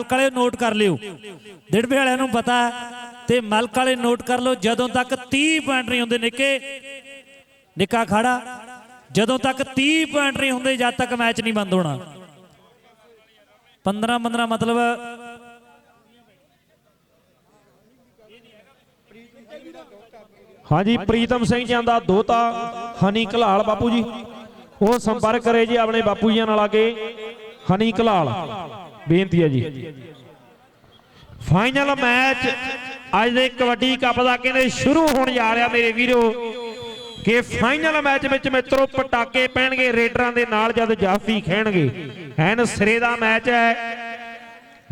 ਮਲਕ ਵਾਲੇ ਨੋਟ ਕਰ ਲਿਓ। ਦਿੜਬੇ ਵਾਲਿਆਂ ਨੂੰ ਪਤਾ ਤੇ ਮਲਕ ਵਾਲੇ ਨੋਟ ਕਰ ਲਓ, ਜਦੋਂ ਤੱਕ 30 ਪੁਆਇੰਟ ਨਹੀਂ ਹੁੰਦੇ ਨਿੱਕੇ, ਨਿੱਕਾ ਖੜਾ, ਜਦੋਂ ਤੱਕ 30 ਪੁਆਇੰਟ ਨਹੀਂ ਹੁੰਦੇ, ਜਦ ਤੱਕ ਮੈਚ ਨਹੀਂ ਬੰਦ ਹੋਣਾ। 15 15 ਮਤਲਬ ਹਾਂਜੀ, ਪ੍ਰੀਤਮ ਸਿੰਘ ਜੀ ਦਾ ਦੋਤਾ, ਹਨੀ ਕਲਾਲ ਬਾਪੂ ਜੀ। ਉਹ ਸੰਪਰਕ ਕਰੇ ਜੀ ਆਪਣੇ ਬਾਪੂ ਜੀਆਂ ਨਾਲ ਆ ਕੇ, ਹਨੀ ਕਲਾਲ ਬੇਨਤੀ ਹੈ ਜੀ। ਫਾਈਨਲ ਮੈਚ ਅੱਜ ਦੇ ਕਬੱਡੀ ਕੱਪ ਦਾ ਕਹਿੰਦੇ ਸ਼ੁਰੂ ਹੋਣ ਜਾ ਰਿਹਾ ਮੇਰੇ ਵੀਰੋ। ਕਿ ਫਾਈਨਲ ਮੈਚ ਵਿੱਚ ਮਿੱਤਰੋ ਪਟਾਕੇ ਪੈਣਗੇ, ਰੇਡਰਾਂ ਦੇ ਨਾਲ ਜਦ ਜਾਫੀ ਖੇਣਗੇ। ਐਨ ਸਿਰੇ ਦਾ ਮੈਚ ਹੈ।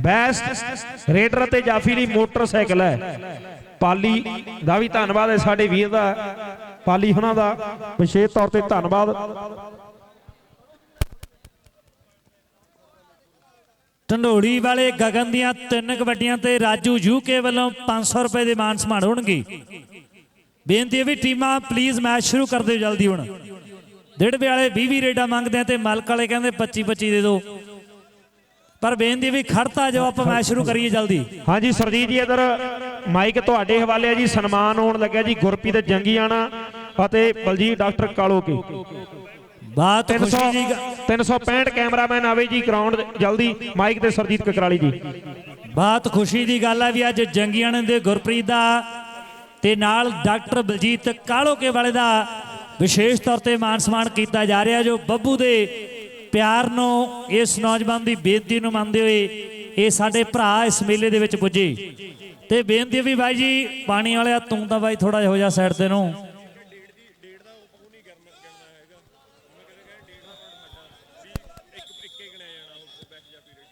ਬੈਸਟ ਰੇਡਰ ਤੇ ਜਾਫੀ ਲਈ ਮੋਟਰਸਾਈਕਲ ਹੈ। ਪਾਲੀ ਦਾ ਵੀ ਧੰਨਵਾਦ ਹੈ ਸਾਡੇ ਵੀਰ ਦਾ। ਪਾਲੀ ਹੁਣਾਂ ਦਾ ਵਿਸ਼ੇਸ਼ ਤੌਰ ਤੇ ਧੰਨਵਾਦ। ਢੰਡੋੜੀ ਵਾਲੇ ਗਗਨ ਦੀਆਂ ਤਿੰਨ ਕਬੱਡੀਆਂ ਤੇ ਰਾਜੂ ਯੂਕੇ ਵੱਲੋਂ 500 ਰੁਪਏ ਦੇ ਮਾਨ ਸਮਾਨ ਹੋਣਗੇ। ਬੇਨਤੀ ਹੈ ਵੀ ਟੀਮਾਂ ਪਲੀਜ਼ ਮੈਚ ਸ਼ੁਰੂ ਕਰ ਦਿਓ ਜਲਦੀ ਹੁਣ। ਡਿੜਵੇ ਵਾਲੇ 20 20 ਰੇਡਾ ਮੰਗਦੇ ਆ ਤੇ ਮਾਲਕ ਵਾਲੇ ਕਹਿੰਦੇ 25 25 ਦੇ ਦਿਓ। ਪਰ ਬੇਨਤੀ ਹੈ ਵੀ ਖੜਤਾ ਜੋ ਆਪਾਂ ਮੈਚ ਸ਼ੁਰੂ ਕਰੀਏ ਜਲਦੀ। ਹਾਂਜੀ, ਸਰਜੀਤ ਜੀ, ਇਧਰ ਮਾਈਕ ਤੁਹਾਡੇ ਹਵਾਲੇ ਹੈ ਜੀ, ਸਨਮਾਨ ਹੋਣ ਲੱਗਿਆ ਜੀ, ਗੁਰਪ੍ਰੀਤ ਜੰਗੀਆਣਾ ਅਤੇ ਬਲਜੀਤ ਡਾਕਟਰ ਕਾਲੋ ਕੇ ਬਾਤ 300 ਖੁਸ਼ੀ ਦੀ ਗ- 365 ਕੈਮਰਾਮੈਨ ਆਵੇ ਜੀ ਗਰਾਊਂਡ ਜਲਦੀ ਮਾਈਕ ਤੇ ਸਰਜੀਤ ਕਕਰਾਲੀ ਜੀ। ਬਾਤ ਖੁਸ਼ੀ ਦੀ ਗੱਲ ਹੈ ਵੀ ਅੱਜ ਜੰਗੀਆਣੇ ਦੇ ਗੁਰਪ੍ਰੀਤ ਦਾ ਤੇ ਨਾਲ ਡਾਕਟਰ ਬਲਜੀਤ ਕਾਲੋਕੇ ਵਾਲੇ ਦਾ ਵਿਸ਼ੇਸ਼ ਤੌਰ ਤੇ ਮਾਨ ਸਨਮਾਨ ਕੀਤਾ ਜਾ ਰਿਹਾ ਜੋ ਬੱਬੂ ਦੇ ਪਿਆਰ ਨੂੰ ਇਸ ਨੌਜਵਾਨ ਦੀ ਬੇਨਤੀ ਨੂੰ ਮੰਨਦੇ ਹੋਏ ਇਹ ਸਾਡੇ ਭਰਾ ਇਸ ਮੇਲੇ ਦੇ ਵਿੱਚ ਪੁੱਜੇ। ਤੇ ਬੇਨਤੀ ਵੀ ਬਾਈ ਜੀ ਪਾਣੀ ਵਾਲਿਆ ਤੂੰ ਤਾਂ ਬਾਈ ਥੋੜਾ ਜਿਹਾ ਹੋ ਜਾ ਸਾਈਡ ਤੇ ਨੂੰ।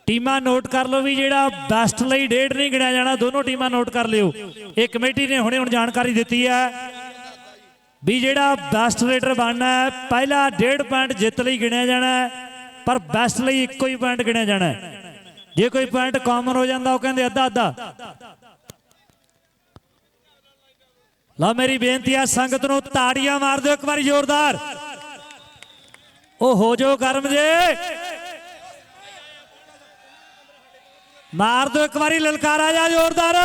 ਟੀਮਾਂ ਨੋਟ ਕਰ ਲਓ ਵੀ ਜਿਹੜਾ ਬੈਸਟ ਲਈ ਡੇਢ ਨਹੀਂ ਗਿਣਿਆ ਜਾਣਾ, ਦੋਨੋਂ ਟੀਮਾਂ ਨੋਟ ਕਰ ਲਿਓ। ਇਹ ਕਮੇਟੀ ਨੇ ਹੁਣੇ ਹੁਣ ਜਾਣਕਾਰੀ ਦਿੱਤੀ ਹੈ ਵੀ ਜਿਹੜਾ ਬੈਸਟ ਰੇਡਰ ਬਣਨਾ ਹੈ, ਪਹਿਲਾ ਡੇਢ ਪੁਆਇੰਟ ਜਿੱਤ ਲਈ ਗਿਣਿਆ ਜਾਣਾ ਪਰ ਬੈਸਟ ਲਈ ਇੱਕੋ ਹੀ ਪੁਆਇੰਟ ਗਿਣਿਆ ਜਾਣਾ ਜੇ ਕੋਈ ਪੁਆਇੰਟ ਕਾਮਨ ਹੋ ਜਾਂਦਾ, ਉਹ ਕਹਿੰਦੇ ਅੱਧਾ ਅੱਧਾ। ਲਾ ਮੇਰੀ ਬੇਨਤੀ ਆ, ਸੰਗਤ ਨੂੰ ਤਾੜੀਆਂ ਮਾਰ ਦਿਓ ਇੱਕ ਵਾਰੀ ਜ਼ੋਰਦਾਰ। ਉਹ ਹੋ ਜਾਓ ਗਰਮ ਜੇ। ਮਾਰ ਦਿਓ ਇੱਕ ਵਾਰੀ ਲਲਕਾਰਾ ਜਾ ਜ਼ੋਰਦਾਰ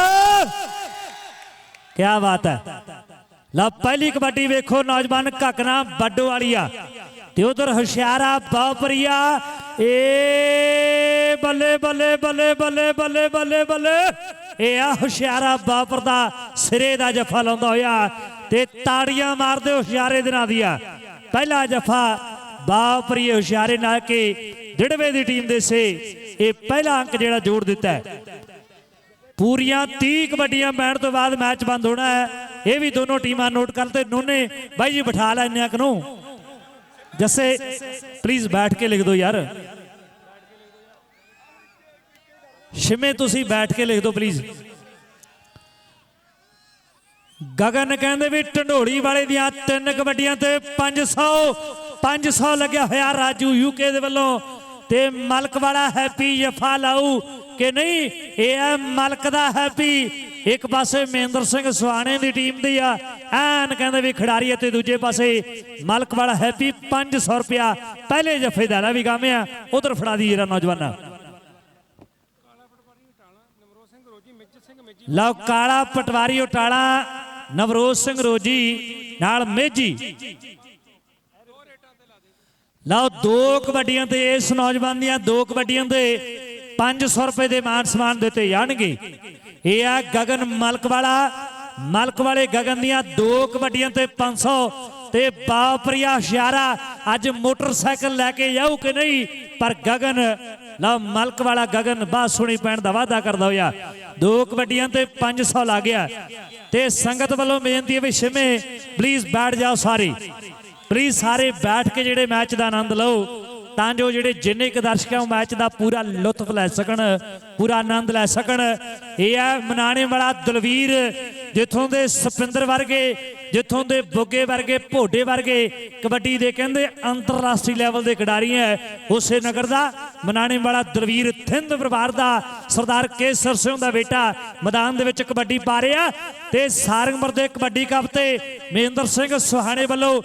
ਕੀ ਬਾਤ ਹੈ ਲਾ ਪਹਿਲੀ ਕਬੱਡੀ ਵੇਖੋ ਨੌਜਵਾਨ ਘਕਨਾ ਬੱਡੋ ਵਾਲੀਆ ਤੇ ਉਧਰ ਹੁਸ਼ਿਆਰਾ ਬਾਪਰੀਆ ਏ ਬੱਲੇ ਬੱਲੇ ਬੱਲੇ ਬੱਲੇ ਬੱਲੇ ਬੱਲੇ ਬੱਲੇ ਇਹ ਆ ਹੁਸ਼ਿਆਰਾ ਬਾਪਰ ਦਾ ਸਿਰੇ ਦਾ ਜਫਾ ਲਾਉਂਦਾ ਹੋਇਆ ਤੇ ਤਾੜੀਆਂ ਮਾਰਦੇ ਹੁਸ਼ਿਆਰੇ ਦੇ ਨਾਂ ਦੀਆਂ ਪਹਿਲਾ ਜਫਾ ਬਾਪਰੀ ਹੁਸ਼ਿਆਰੇ ਨਾਲ ਕੇ ਡਿੜਵੇ ਦੀ ਟੀਮ ਦੇ ਸੇ, ਇਹ ਪਹਿਲਾ ਅੰਕ ਜਿਹੜਾ ਜੋੜ ਦਿੱਤਾ ਹੈ। ਪੂਰੀਆਂ 30 ਕਬੱਡੀਆਂ ਪੈਣ ਤੋਂ ਬਾਅਦ ਮੈਚ ਬੰਦ ਹੋਣਾ ਹੈ। ਇਹ ਵੀ ਦੋਨੋਂ ਟੀਮਾਂ ਨੋਟ ਕਰ ਤੇ ਨੋਨੇ ਬਾਈ ਜੀ ਬਿਠਾ ਲੈ ਇੰਨਿਆਂ ਨੂੰ। ਜੱਸੇ ਪਲੀਜ਼ ਬੈਠ ਕੇ ਲਿਖ ਦਿਓ ਯਾਰ। ਸ਼ਿਮੇ ਤੁਸੀਂ ਬੈਠ ਕੇ ਲਿਖ ਦਿਓ ਪਲੀਜ਼ ਗਗਨ ਕਹਿੰਦੇ ਵੀ ਢੰਡੋਲੀ ਵਾਲੇ ਦੀਆਂ ਤਿੰਨ ਕਬੱਡੀਆਂ ਤੇ 500 500 ਲੱਗਿਆ ਹੋਇਆ ਰਾਜੂ ਯੂਕੇ ਦੇ ਵੱਲੋਂ। ਤੇ ਮਲਕ ਵਾਲਾ ਹੈਪੀ ਜਫਾ ਲਾਊ ਕਿ ਨਹੀਂ? ਇਹ ਹੈ ਮਲਕ ਦਾ ਹੈਪੀ ਇੱਕ ਪਾਸੇ ਮਹਿੰਦਰ ਸਿੰਘ ਸੁਹਾਣੇ ਦੀ ਟੀਮ ਦੀ ਆ, ਐਨ ਕਹਿੰਦੇ ਵੀ ਖਿਡਾਰੀ ਅਤੇ ਦੂਜੇ ਪਾਸੇ ਮਲਕ ਵਾਲਾ ਹੈਪੀ 500 ਰੁਪਿਆ ਪਹਿਲੇ ਜਫੇ ਦਾ ਲੈ ਵੀ ਗਾਮਿਆ ਉਧਰ ਫੜਾ ਦੀ ਜਿਹੜਾ ਨੌਜਵਾਨਾ। ਲਓ ਕਾਲਾ ਪਟਵਾਰੀ ਉਟਾਲਾ, ਨਵਰੋਜ਼ ਸਿੰਘ ਰੋਜੀ, ਨਾਲ ਮੇਜੀ। ਲਓ ਦੋ ਕਬੱਡੀਆਂ ਤੇ, ਇਸ ਨੌਜਵਾਨ ਦੀਆਂ ਦੋ ਕਬੱਡੀਆਂ ਤੇ 500 ਰੁਪਏ ਦੇ ਮਾਨ ਸਨਮਾਨ ਦਿੱਤੇ ਜਾਣਗੇ। ਇਹ ਆ ਗਗਨ ਮਲਕ ਵਾਲਾ ਮਲਕ ਵਾਲੇ ਗਗਨ ਦੀਆਂ ਦੋ ਕਬੱਡੀਆਂ ਤੇ 500 ਤੇ ਬਾਪਰੀਆ ਹੁਸ਼ਿਆਰਾ ਅੱਜ ਮੋਟਰਸਾਈਕਲ ਲੈ ਕੇ ਜਾਊ ਕਿ ਨਹੀਂ? ਪਰ ਗਗਨ, ਲਓ ਮਲਕ ਵਾਲਾ ਗਗਨ ਬਾਹ ਸੁਣੀ ਪੈਣ ਦਾ ਵਾਅਦਾ ਕਰਦਾ ਹੋਇਆ। ਦੋ ਕਬੱਡੀਆਂ ਤੇ 500 ਲੱਗ ਗਿਆ। ਤੇ ਸੰਗਤ ਵੱਲੋਂ ਬੇਨਤੀ ਹੈ ਵੀ ਸ਼ਿਮੇ ਪਲੀਜ਼ ਬੈਠ ਜਾਓ ਸਾਰੇ। ਪਲੀਜ਼ ਸਾਰੇ ਬੈਠ ਕੇ ਜਿਹੜੇ ਮੈਚ ਦਾ ਆਨੰਦ ਲਓ, ਤਾਂ ਜੋ ਜਿਹੜੇ ਜਿੰਨੇ ਕੁ ਦਰਸ਼ਕ ਆ ਉਹ ਮੈਚ ਦਾ ਪੂਰਾ ਲੁਤਫ ਲੈ ਸਕਣ, ਪੂਰਾ ਆਨੰਦ ਲੈ ਸਕਣ। ਇਹ ਹੈ ਮਨਾਣੇ ਵਾਲਾ ਦਲਵੀਰ, ਜਿੱਥੋਂ ਦੇ ਸਪਿੰਦਰ ਵਰਗੇ, ਜਿੱਥੋਂ ਦੇ ਬੁੱਗੇ ਵਰਗੇ, ਭੋਡੇ ਵਰਗੇ, ਕਬੱਡੀ ਦੇ ਕਹਿੰਦੇ ਅੰਤਰਰਾਸ਼ਟਰੀ ਲੈਵਲ ਦੇ ਖਿਡਾਰੀ ਹੈ। ਉਸੇ ਨਗਰ ਦਾ ਮਨਾਣੇ ਵਾਲਾ ਦਲਵੀਰ ਥਿੰਦ ਪਰਿਵਾਰ ਦਾ ਸਰਦਾਰ ਕੇਸਰ ਸਿੰਘ ਦਾ ਬੇਟਾ ਮੈਦਾਨ ਦੇ ਵਿੱਚ ਕਬੱਡੀ ਪਾ ਰਿਹਾ ਤੇ ਸਾਰੰਗਪੁਰ ਦੇ ਕਬੱਡੀ ਕੱਪ ਤੇ ਮਹਿੰਦਰ ਸਿੰਘ ਸੁਹਾਣੇ ਵੱਲੋਂ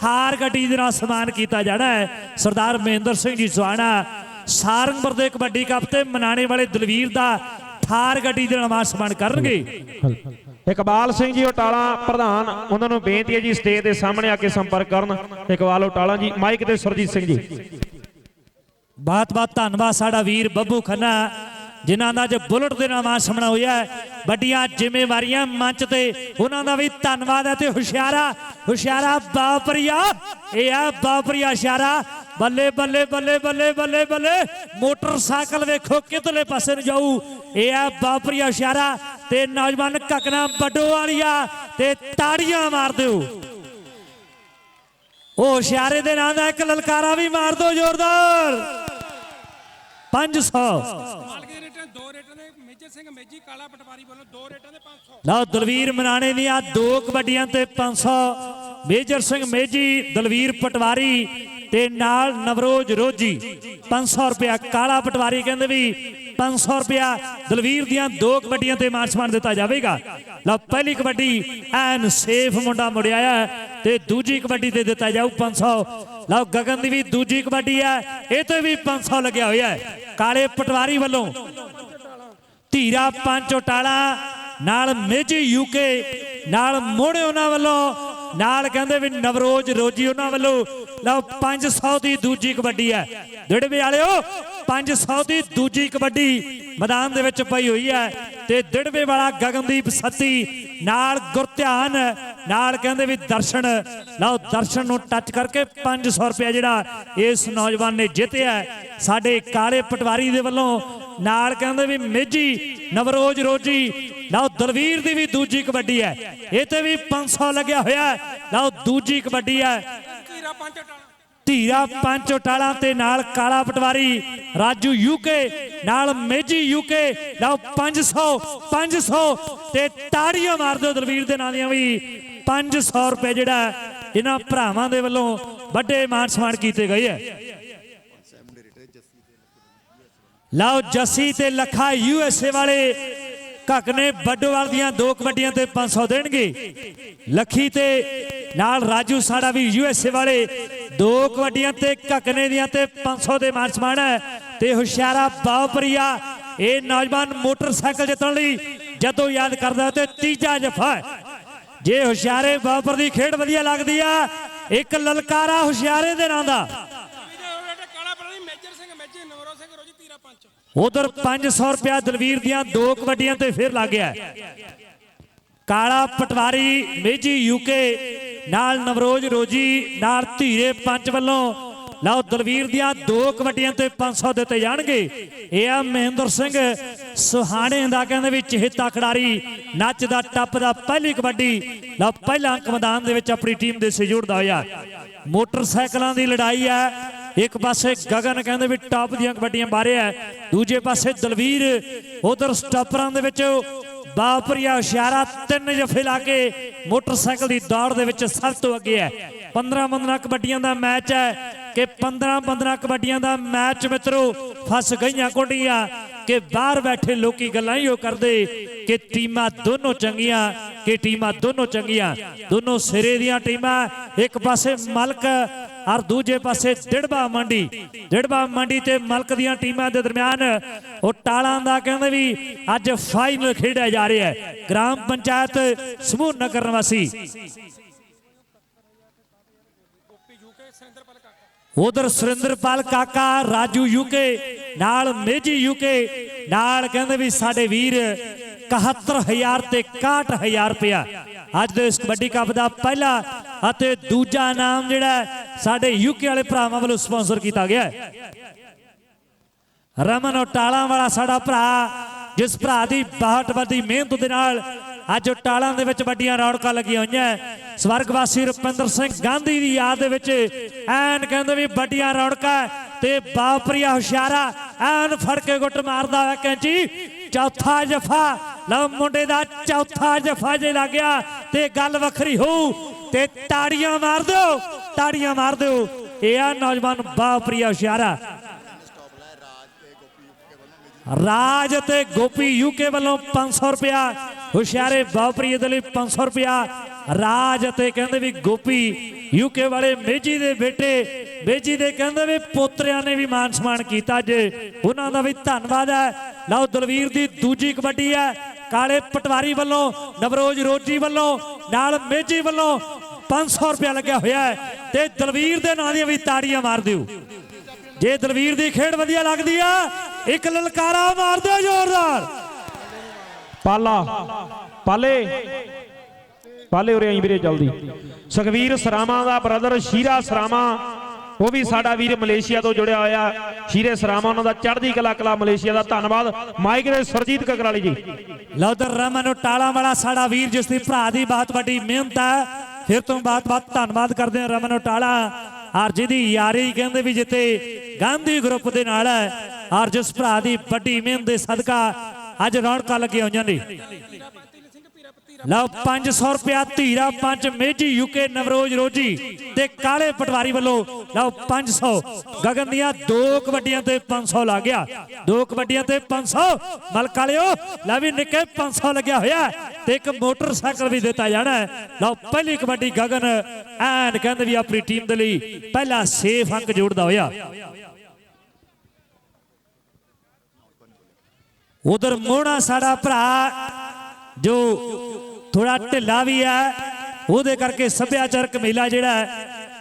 ਥਾਰ ਗੱਡੀ ਦੇ ਨਾਲ ਸਨਮਾਨ ਕੀਤਾ ਜਾਣਾ ਹੈ। ਸਰਦਾਰ ਮਹਿੰਦਰ ਸਿੰਘ ਜੀ ਸੁਹਾਣਾ ਸਾਰੰਗਪੁਰ ਦੇ ਕਬੱਡੀ ਕੱਪ ਤੇ ਮਨਾਣੇ ਵਾਲੇ ਦਲਵੀਰ ਦਾ ਥਾਰ ਗੱਡੀ ਦੇ ਨਾਲ ਮਾਨ ਸਨਮਾਨ ਕਰਨਗੇ। ਇਕਬਾਲ ਸਿੰਘ ਜੀ ਉਟਾਲਾ ਪ੍ਰਧਾਨ ਉਹਨਾਂ ਨੂੰ ਬੇਨਤੀ ਹੈ ਜੀ ਸਟੇਜ ਦੇ ਸਾਹਮਣੇ ਆ ਕੇ ਸੰਪਰਕ ਕਰਨ। ਇਕਬਾਲ ਉਟਾਲਾ ਜੀ ਮਾਈਕ ਤੇ ਸੁਰਜੀਤ ਸਿੰਘ ਜੀ। ਬਹੁਤ ਬਹੁਤ ਧੰਨਵਾਦ ਸਾਡਾ ਵੀਰ ਬੱਬੂ ਖੰਨਾ। ਜਿਨ੍ਹਾਂ ਦਾ ਅੱਜ ਬੁਲਟ ਦੇ ਨਾਲ ਮਾਨ ਹੋਇਆ ਹੈ। ਵੱਡੀਆਂ ਜ਼ਿੰਮੇਵਾਰੀਆਂ ਮੰਚ ਤੇ, ਉਹਨਾਂ ਦਾ ਵੀ ਧੰਨਵਾਦ ਹੈ ਤੇ ਹੁਸ਼ਿਆਰਾ ਹੁਸ਼ਿਆਰਾ ਬਾਪਰੀਆ ਇਹ ਆ ਬਾਪਰੀਆ ਹੁਸ਼ਿਆਰਾ, ਬੱਲੇ ਬੱਲੇ ਬੱਲੇ ਬੱਲੇ ਬੱਲੇ ਬੱਲੇ, ਮੋਟਰਸਾਈਕਲ ਵੇਖੋ ਕਿਤਲੇ ਪਾਸੇ ਨੂੰ ਜਾਊ, ਇਹ ਆ ਬਾਪਰੀਆ ਹੁਸ਼ਿਆਰਾ ਤੇ ਨੌਜਵਾਨ ਘਕਨਾ ਵੱਡੋ ਵਾਲੀਆ ਤੇ ਤਾੜੀਆਂ ਮਾਰ ਦਿਓ ਉਹ ਹੁਸ਼ਿਆਰੇ ਦੇ ਨਾਂ ਦਾ ਇੱਕ ਲਲਕਾਰਾ ਵੀ ਮਾਰ ਦਿਓ, ਜ਼ੋਰਦਾਰ 500 ਮਾਲਕ ਰੇਟਾਂ ਦੋ ਰੇਟਾਂ ਦੇ ਮੇਜਰ ਸਿੰਘ ਮੇਜੀ ਕਾਲਾ ਪਟਵਾਰੀ ਵੱਲੋਂ ਦੋ ਰੇਟਾਂ ਦੇ 500 ਲਓ ਦਲਵੀਰ ਮਨਾਣੇ ਦੀਆਂ ਦੋ ਕਬੱਡੀਆਂ ਤੇ 500 ਮੇਜਰ ਸਿੰਘ ਮੇਜੀ ਦਲਵੀਰ ਪਟਵਾਰੀ ਤੇ ਨਾਲ ਨਵਰੋਜ ਰੋਜੀ 500 ਰੁਪਿਆ ਕਾਲਾ ਪਟਵਾਰੀ ਕਹਿੰਦੇ ਵੀ 500 ਰੁਪਿਆ ਦਲਵੀਰ ਦੀਆਂ ਦੋ ਕਬੱਡੀਆਂ ਤੇ ਮਾਨ ਦਿੱਤਾ ਜਾਵੇਗਾ। ਲਓ ਪਹਿਲੀ ਕਬੱਡੀ ਐਨ ਸੇਫ ਮੁੰਡਾ ਮੁੜਿਆ ਹੈ ਤੇ ਦੂਜੀ ਕਬੱਡੀ ਤੇ ਦਿੱਤਾ ਜਾਊ 500 ਲਓ ਗਗਨ ਦੀ ਵੀ ਦੂਜੀ ਕਬੱਡੀ ਹੈ ਇਹ ਤੇ ਵੀ 500 ਲੱਗਿਆ ਹੋਇਆ ਹੈ। ਕਾਲੇ ਪਟਵਾਰੀ ਵੱਲੋਂ ਧੀਰਾ ਪੰਚੋਟਾਲਾ ਨਾਲ ਮੇਜੀ ਯੂਕੇ ਨਾਲ ਮੋੜੇ ਉਹਨਾਂ ਵੱਲੋਂ ਨਾਲ ਕਹਿੰਦੇ ਵੀ ਨਵਰੋਜ ਰੋਜੀ ਉਹਨਾਂ ਵੱਲੋਂ ਲਓ 500 ਦੀ ਦੂਜੀ ਕਬੱਡੀ ਹੈ। ਡੜਵੇ ਵਾਲਿਓ 500 ਦੀ ਦੂਜੀ ਕਬੱਡੀ ਮੈਦਾਨ ਦੇ ਵਿੱਚ ਪਈ ਹੋਈ ਹੈ ਤੇ ਡੜਵੇ ਵਾਲਾ ਗਗਨਦੀਪ ਸੱਤੀ ਨਾਲ ਗੁਰਧਿਆਨ, ਨਾਲ ਕਹਿੰਦੇ ਵੀ ਦਰਸ਼ਨ। ਲਓ, ਦਰਸ਼ਨ ਨੂੰ ਟੱਚ ਕਰਕੇ 500 ਰੁਪਏ ਜਿਹੜਾ ਇਸ ਨੌਜਵਾਨ ਨੇ ਜਿੱਤਿਆ। ਸਾਡੇ ਕਾਲੇ ਪਟਵਾਰੀ ਦੇ ਵੱਲੋਂ ਨਾਲ ਕਹਿੰਦੇ ਵੀ ਮੇਜੀ, ਨਵਰੋਜ ਰੋਜੀ, ਲਓ, ਦਲਵੀਰ ਦੀ ਵੀ ਦੂਜੀ ਕਬੱਡੀ ਹੈ। ਇਹ ਤੇ ਵੀ 500 ਲੱਗਿਆ ਹੋਇਆ। ਹੈ। ਲਓ, ਦੂਜੀ ਕਬੱਡੀ ਹੈ। ਧੀਰਾ ਪੰਜ ਟਾਲਾ ਤੇ ਨਾਲ ਕਾਲਾ ਪਟਵਾਰੀ, ਰਾਜੂ ਯੂਕੇ ਨਾਲ ਮੇਜੀ ਯੂਕੇ ਲਓ 500 500 ਤੇ ਤਾੜੀਆਂ ਮਾਰ ਦਿਓ ਦਲਵੀਰ ਦੇ ਨਾਂ ਦੀਆਂ ਵੀ। 500 ਰੁਪਏ ਜਿਹੜਾ ਇਹਨਾਂ ਭਰਾਵਾਂ ਦੇ ਵੱਲੋਂ ਵੱਡੇ ਮਾਨ ਸਨਮਾਨ ਕੀਤੇ ਗਏ ਹੈ। ਲਓ ਜੱਸੀ ਤੇ ਲੱਖਾ ਯੂ ਐਸ ਏ ਵਾਲੇ ਘੱਕ ਨੇ ਬੱਡੋਵਾਲ ਦੀਆਂ ਦੋ ਕਬੱਡੀਆਂ ਤੇ 500 ਦੇਣਗੇ। ਲੱਖੀ ਤੇ ਨਾਲ ਰਾਜੂ ਸਾਡਾ ਵੀ ਯੂ ਵਾਲੇ ਦੋ ਕਬੱਡੀਆਂ ਤੇ ਘੱਕਨੇ ਦੀਆਂ ਤੇ 500 ਦੇ ਮਾਨ ਸਮਾਨ ਹੈ। ਤੇ ਹੁਸ਼ਿਆਰਾ ਬਾਉਪਰੀਆ ਇਹ ਨੌਜਵਾਨ ਮੋਟਰਸਾਈਕਲ ਜਿੱਤਣ ਲਈ ਜਦੋਂ ਯਾਦ ਕਰਦਾ ਤੇ ਤੀਜਾ ਜਫਾ ਜੇ ਹੁਸ਼ਿਆਰੇ ਬਾਉਪਰ ਦੀ ਖੇਡ ਵਧੀਆ ਲੱਗਦੀ ਆ, ਇੱਕ ਲਲਕਾਰਾ ਹੁਸ਼ਿਆਰੇ ਦੇ ਨਾਂ ਦਾ। ਉਧਰ 500 ਰੁਪਿਆ ਦਲਵੀਰ ਦੀਆਂ ਦੋ ਕਬੱਡੀਆਂ ਤੇ ਫਿਰ ਲੱਗ ਗਿਆ। ਕਾਲਾ ਪਟਵਾਰੀ, ਮੇਜੀ ਯੂਕੇ ਨਾਲ ਨਵਰੋਜ ਰੋਜੀ, ਨਾਲ ਧੀਰੇ ਪੰਜ ਵੱਲੋਂ। ਲਓ, ਦਲਵੀਰ ਦੀਆਂ ਦੋ ਕਬੱਡੀਆਂ ਤੇ 500 ਦਿੱਤੇ ਜਾਣਗੇ। ਇਹ ਆ ਮਹਿੰਦਰ ਸਿੰਘ ਸੁਹਾਣੇ ਦਾ ਕਹਿੰਦੇ ਵੀ ਚਿਹਤਾ ਖਿਡਾਰੀ ਨੱਚਦਾ ਟੱਪਦਾ ਪਹਿਲੀ ਕਬੱਡੀ। ਲਓ, ਪਹਿਲਾ ਅੰਕ ਮੈਦਾਨ ਦੇ ਵਿੱਚ ਆਪਣੀ ਟੀਮ ਦੇ ਸੇ ਜੁੜਦਾ ਹੋਇਆ। ਮੋਟਰਸਾਈਕਲਾਂ ਦੀ ਲੜਾਈ ਹੈ ਇੱਕ ਪਾਸੇ ਗਗਨ ਕਹਿੰਦੇ ਵੀ ਟਾਪ ਦੀਆਂ ਕਬੱਡੀਆਂ ਬਾਰੇ ਹੈ, ਦੂਜੇ ਪਾਸੇ ਦਲਵੀਰ ਉਧਰ ਸਟਾਪਰਾਂ ਦੇ ਵਿੱਚ ਬਾਪਰੀਆ ਇਸ਼ਾਰਾ ਤਿੰਨ ਜਫੇ ਲਾ ਕੇ ਮੋਟਰਸਾਈਕਲ ਦੀ ਦੌੜ ਦੇ ਵਿੱਚ ਸਭ ਤੋਂ ਅੱਗੇ ਹੈ। 15 15 ਕਬੱਡੀਆਂ ਦਾ ਮੈਚ ਹੈ ਕਿ 15 15 ਕਬੱਡੀਆਂ ਦਾ ਮੈਚ ਮਿੱਤਰੋ, ਫਸ ਗਈਆਂ ਕੋਡੀਆਂ ਕਿ ਬਾਹਰ ਬੈਠੇ ਲੋਕੀ ਗੱਲਾਂ ਹੀ ਉਹ ਕਰਦੇ ਕਿ ਟੀਮਾਂ ਦੋਨੋਂ ਚੰਗੀਆਂ, ਕਿ ਟੀਮਾਂ ਦੋਨੋਂ ਚੰਗੀਆਂ। ਦੋਨੋਂ ਸਿਰੇ ਦੀਆਂ ਟੀਮਾਂ, ਇੱਕ ਪਾਸੇ ਮਲਕ ਔਰ ਦੂਜੇ ਪਾਸੇ ਡਿੜਬਾ ਮੰਡੀ। ਡਿੜਬਾ ਮੰਡੀ ਤੇ ਮਲਕ ਦੀਆਂ ਟੀਮਾਂ ਦੇ ਦਰਮਿਆਨ ਉਹ ਟਾਲਾਂ ਦਾ ਕਹਿੰਦੇ ਵੀ ਅੱਜ ਫਾਈਨਲ ਖੇਡਿਆ ਜਾ ਰਿਹਾ ਹੈ। ਗ੍ਰਾਮ ਪੰਚਾਇਤ ਸਮੂਹ ਨਗਰ ਨਿਵਾਸੀ ਗੋਪੀ ਯੂਕੇ ਸਿੰਦਰਪਾਲ ਕਾਕਾ ਉਧਰ ਸੁਰਿੰਦਰਪਾਲ ਕਾਕਾ, ਰਾਜੂ ਯੂਕੇ, ਨਾਲ ਮੇਜੀ ਯੂਕੇ, ਨਾਲ ਕਹਿੰਦੇ ਵੀ ਸਾਡੇ ਵੀਰ 71000 ਤੇ 61000 ਰੁਪਇਆ। ਅੱਜ ਦੇ ਇਸ ਕਬੱਡੀ ਕੱਪ ਦਾ ਪਹਿਲਾ ਅਤੇ ਦੂਜਾ ਨਾਮ ਜਿਹੜਾ ਸਾਡੇ ਯੂਕੇ ਵਾਲੇ ਭਰਾਵਾਂ ਵੱਲੋਂ ਸਪਾਂਸਰ ਕੀਤਾ ਗਿਆ ਹੈ। ਰਮਨ ਉਟਾਲਾਂ ਵਾਲਾ ਸਾਡਾ ਭਰਾ, ਜਿਸ ਭਰਾ ਦੀ ਬਹੁਤ ਵੱਡੀ ਮਿਹਨਤ ਦੇ ਨਾਲ ਅੱਜ ਟਾਲਾਂ ਦੇ ਵਿੱਚ ਵੱਡੀਆਂ ਰੌਣਕਾਂ ਲੱਗੀਆਂ ਹੋਈਆਂ। ਸਵਰਗਵਾਸੀ ਰੁਪਿੰਦਰ ਸਿੰਘ ਗਾਂਧੀ ਦੀ ਯਾਦ ਦੇ ਵਿੱਚ ਐਨ ਕਹਿੰਦੇ ਵੀ ਵੱਡੀਆਂ ਰੌਣਕਾਂ ਤੇ ਬਾਪਰੀਆ ਹੁਸ਼ਿਆਰਾ ਐਨ ਫੜ ਕੇ ਗੁੱਟ ਮਾਰਦਾ ਹੋਇਆ ਕੈਂਚੀ। ਚੌਥਾ ਜਫਾ, ਲਓ ਮੁੰਡੇ ਦਾ ਚੌਥਾ ਜਫਾ ਜੇ ਲੱਗ ਗਿਆ ਤੇ ਗੱਲ ਵੱਖਰੀ ਹੋਊ ਤੇ ਤਾੜੀਆਂ ਮਾਰ ਦਿਓ, ਤਾੜੀਆਂ ਮਾਰ ਦਿਓ। ਇਹ ਆ ਨੌਜਵਾਨ ਬਾਪਰੀਆ ਹੁਸ਼ਿਆਰਾ। ਰਾਜ ਤੇ ਗੋਪੀ ਯੂਕੇ ਵੱਲੋਂ 500 ਰੁਪਿਆ ਹੁਸ਼ਿਆਰੇ ਬਾਪਰੀ ਦੇ ਲਈ 500 ਰੁਪਿਆ ਰਾਜ ਅਤੇ ਕਹਿੰਦੇ ਵੀ ਗੋਪੀ ਯੂਕੇ ਵਾਲੇ ਮੇਜੀ ਦੇ ਬੇਟੇ, ਮੇਜੀ ਦੇ ਕਹਿੰਦੇ ਵੀ ਪੋਤਰਿਆਂ ਨੇ ਵੀ ਮਾਨ ਸਨਮਾਨ ਕੀਤਾ ਅੱਜ। ਉਹਨਾਂ ਦਾ ਵੀ ਧੰਨਵਾਦ ਹੈ। ਲਓ ਦਲਵੀਰ ਦੀ ਦੂਜੀ ਕਬੱਡੀ ਹੈ। ਕਾਲੇ ਪਟਵਾਰੀ ਵੱਲੋਂ, ਨਵਰੋਜ ਰੋਜੀ ਵੱਲੋਂ, ਨਾਲ ਮੇਜੀ ਵੱਲੋਂ 500 ਰੁਪਇਆ ਲੱਗਿਆ ਹੋਇਆ ਹੈ। ਤੇ ਦਲਵੀਰ ਦੇ ਨਾਂ ਦੀਆਂ ਵੀ ਤਾੜੀਆਂ ਮਾਰ ਦਿਓ। ਜੇ ਦਲਵੀਰ ਦੀ ਖੇਡ ਵਧੀਆ ਲੱਗਦੀ ਆ, ਇੱਕ ਲਲਕਾਰਾ ਮਾਰ ਦਿਓ ਜ਼ੋਰਦਾਰ। ਪਾਲਾ, ਪਾਲੇ। ਪਾਲੇ ਉਰੇ ਆਈ ਵੀਰੇ, ਜਲਦੀ। ਸੁਖਵੀਰ ਸਰਾਮਾ ਦਾ ਬ੍ਰਦਰ ਸ਼ੀਰਾ ਸਰਾਮਾ, ਉਹ ਵੀ ਸਾਡਾ ਵੀਰ ਮਲੇਸ਼ੀਆ ਤੋਂ ਜੁੜਿਆ ਹੋਇਆ। ਸ਼ੀਰੇ ਸਰਾਮਾ, ਉਹਨਾਂ ਦਾ ਚੜ੍ਹਦੀ ਕਲਾ ਕਲਾ ਮਲੇਸ਼ੀਆ ਦਾ। ਧੰਨਵਾਦ। ਮਾਈਕ ਦੇ ਸਰਜੀਤ ਕਕਰਾਲੀ ਜੀ। ਲੌਦਰ ਰਮਨ ਟਾਲਾ ਵਾਲਾ ਸਾਡਾ ਵੀਰ, ਜਿਸ ਦੀ ਭਰਾ ਦੀ ਬਹੁਤ ਵੱਡੀ ਮਿਹਨਤ ਹੈ। ਫਿਰ ਤੋਂ ਬਹੁਤ ਬਹੁਤ ਧੰਨਵਾਦ ਕਰਦੇ ਹਾਂ ਰਮਨ ਟਾਲਾ ਔਰ ਜਿਹਦੀ ਯਾਰੀ ਕਹਿੰਦੇ ਵੀ ਜਿੱਤੇ ਗਾਂਧੀ ਗਰੁੱਪ ਦੇ ਨਾਲ ਹੈ। ਔਰ ਜਿਸ ਭਰਾ ਦੀ ਵੱਡੀ ਮਿਹਨਤ ਦੇ ਸਦਕਾ ਅੱਜ ਰੌਣਕਾਂ ਲੱਗੀਆਂ ਹੋਈਆਂ ਨੇ। ਲਓ 500 ਰੁਪਿਆ ਧੀਰਾ, ਪੰਜ ਮੇਜੀ ਯੂਕੇ ਨਵਰੋਜ ਰੋਜੀ ਤੇ ਕਾਲੇ ਪਟਵਾਰੀ ਵੱਲੋਂ, ਲਓ 500 ਗਗਨ ਦੀਆਂ ਦੋ ਕਬੱਡੀਆਂ ਤੇ 500 ਲੱਗ ਗਿਆ। ਦੋ ਕਬੱਡੀਆਂ ਤੇ 500 ਮਲਕ ਵਾਲਿਓ, ਲੈ ਵੀ ਨਿੱਕੇ 500 ਲੱਗਿਆ ਹੋਇਆ ਤੇ ਇੱਕ ਮੋਟਰਸਾਈਕਲ ਵੀ ਦਿੱਤਾ ਜਾਣਾ ਹੈ। ਲਓ, ਪਹਿਲੀ ਕਬੱਡੀ ਗਗਨ ਐਨ ਕਹਿੰਦੇ ਵੀ ਆਪਣੀ ਟੀਮ ਦੇ ਲਈ ਪਹਿਲਾ ਸੇਫ ਅੰਕ ਜੋੜਦਾ ਹੋਇਆ। ਉਧਰ ਮੋਹਣਾ ਸਾਡਾ ਭਰਾ ਜੋ ਥੋੜਾ ਢਿੱਲਾ ਵੀ ਹੈ, ਉਹਦੇ ਕਰਕੇ ਸੱਭਿਆਚਾਰਕ ਮੇਲਾ ਜਿਹੜਾ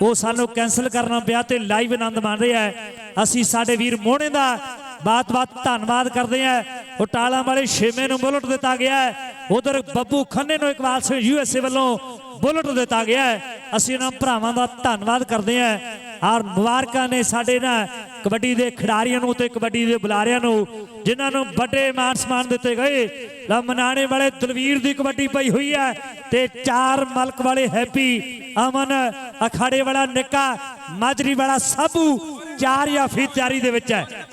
ਉਹ ਸਾਨੂੰ ਕੈਨਸਲ ਕਰਨਾ ਪਿਆ ਤੇ ਲਾਈਵ ਆਨੰਦ ਮਾਣ ਰਿਹਾ ਹੈ। ਅਸੀਂ ਸਾਡੇ ਵੀਰ ਮੋਹਣੇ ਦਾ ਬਾਤ-ਬਾਤ ਧੰਨਵਾਦ ਕਰਦੇ ਹਾਂ। ਉਟਾਲਾ ਵਾਲੇ ਛੇਵੇਂ ਨੂੰ ਬੁਲਟ ਦਿੱਤਾ ਗਿਆ ਹੈ। ਉਧਰ ਬੱਬੂ ਖੰਨੇ ਨੂੰ ਇਕਬਾਲ ਸਿੰਘ ਯੂਐਸਏ ਵੱਲੋਂ ਬੁਲਟ ਦਿੱਤਾ ਗਿਆ ਹੈ। ਅਸੀਂ ਇਹਨਾਂ ਭਰਾਵਾਂ ਦਾ ਧੰਨਵਾਦ ਕਰਦੇ ਹਾਂ। ਔਰ ਮੁਬਾਰਕਾਂ ਨੇ ਸਾਡੇ ਨਾਲ। ਕਬੱਡੀ ਦੇ ਖਿਡਾਰੀਆਂ ਨੂੰ ਤੇ ਕਬੱਡੀ ਦੇ ਬੁਲਾਰਿਆਂ ਨੂੰ, ਜਿਨ੍ਹਾਂ ਨੂੰ ਵੱਡੇ ਮਾਨ ਸਨਮਾਨ ਦਿੱਤੇ ਗਏ। ਲਾ ਵਾਲੇ ਦਲਵੀਰ ਦੀ ਕਬੱਡੀ ਪਈ ਹੋਈ ਹੈ ਤੇ ਚਾਰ ਮਲਕ ਵਾਲੇ ਹੈਪੀ, ਅਮਨ, ਅਖਾੜੇ ਵਾਲਾ ਨਿੱਕਾ, ਮਾਜਰੀ ਵਾਲਾ ਸਾਬੂ, ਚਾਰ ਜਾਫੀ ਤਿਆਰੀ ਦੇ ਵਿੱਚ ਹੈ।